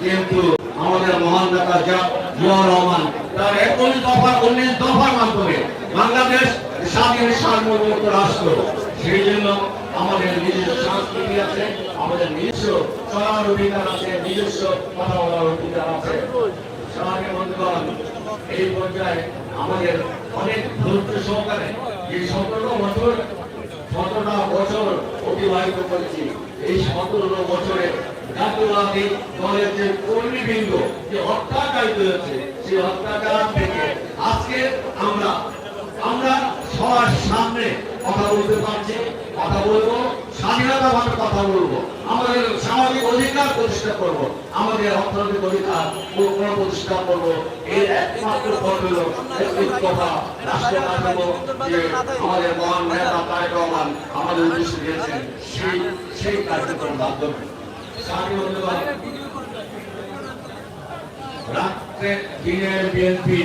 কিন্তু আমাদের মহান নেতা জা- জিয়াউর রহমান তার একত্রিশ দফা, উনিশ দফার মাধ্যমে বাংলাদেশ স্বাধীন সার্বভৌমত্ব রাষ্ট্র। সেই জন্য আমাদের নিজস্ব সংস্কৃতি আছে, আমাদের নিজস্ব চলার অধিকার আছে, নিজস্ব কথা বলার অধিকার আছে। সমাজে বন্ধুগণ, এই পর্যায়ে আমাদের অনেক ধৈর্য সহকারে এই সতেরো বছর, সতেরোটা বছর অতিবাহিত করেছি, এই সতেরো বছরে জাতীয়বাদী দলের যে কর্মীবৃন্দ যে অত্যাচারিত হয়েছে সেই অত্যাচার থেকে আজকে আমরা আমরা সবার সামনে কথা বলতে পারছি, কথা বলব স্বাধীনতা ভাবে কথা বলব। আমাদের সামাজিক অধিকার প্রতিষ্ঠা করব, আমাদের অর্থনৈতিক অধিকার প্রতিষ্ঠা করব। এর একমাত্র পথ হলো কথা রাষ্ট্র কাঠামো, যে আমাদের মহান নেতা তারেক রহমান আমাদের উদ্দেশ্যে দিয়েছেন, সেই সেই কার্যক্রম মাধ্যমে রাত্রে দিনের বিএনপি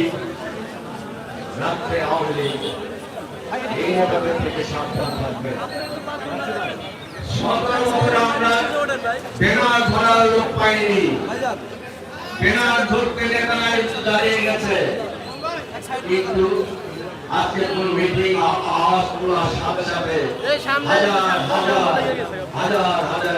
রাত্রে আওয়ামী লীগ। এই মতামত থেকে সাবধান থাকবে। সতেরো বছর আমরা বেনার ধরার লোক পাইনি। বেনার ধরতে নেতারাই দাঁড়িয়ে গেছে। কিন্তু আজকে কোন মিটিং আওয়াজ তোলার সাথে সাথে হাজার হাজার হাজার হাজার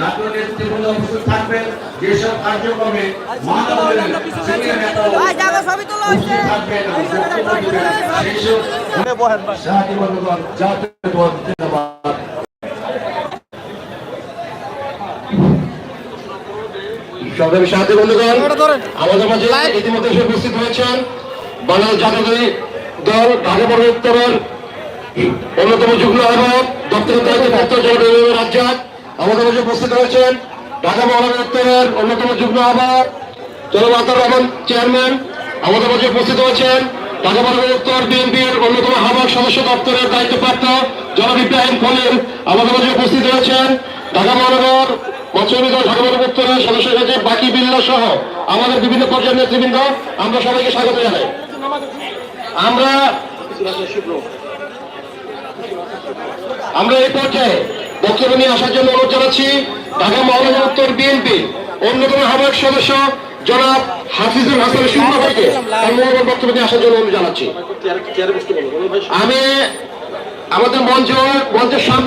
জাতীয় নেতৃবৃন্দ উপস্থিত থাকবেন। যেসব কার্যক্রমে সংগ্রামী বন্ধুগণ আমাদের মাঝে ইতিমধ্যে উপস্থিত হয়েছেন। বাংলাদেশ জাতীয় দল ঢাকা পরিবর্তনের অন্যতম যুগ্ম আহ্বায়ক দপ্তরের দায়িত্ব রাজ্জাক আমাদের মাঝে উপস্থিত হয়েছেন ঢাকা মহানগরের অন্যতম যুগ্ম আহ্বায়ক জনাব আতার রহমান চেয়ারম্যান। আমাদের মাঝে উপস্থিত হয়েছেন ঢাকা মহানগর উত্তর বিএনপির অন্যতম আহ্বায়ক সদস্য দপ্তরের দায়িত্বপ্রাপ্ত জনাব ইব্রাহিম খলিল। আমাদের মাঝে উপস্থিত হয়েছেন ঢাকা মহানগর মৎস্যবিদ ঢাকা মহানগর উত্তরের সদস্য সচিব বাকি বিল্লা সহ আমাদের বিভিন্ন পর্যায়ের নেতৃবৃন্দ। আমরা সবাইকে স্বাগত জানাই। আমরা আমরা এই পর্যায়ে বক্তব্য নিয়ে আসার জন্য অনুরোধ জানাচ্ছি ঢাকা মহানগর উত্তর বিএনপি অন্যতম আহ্বায়ক সদস্য জনাব হাফিজুল হাসান সিংহ থেকে তার বক্তব্য নিয়ে আসার জন্য অনুরোধ জানাচ্ছি। আমি আমাদের মঞ্চ মঞ্চের সামনে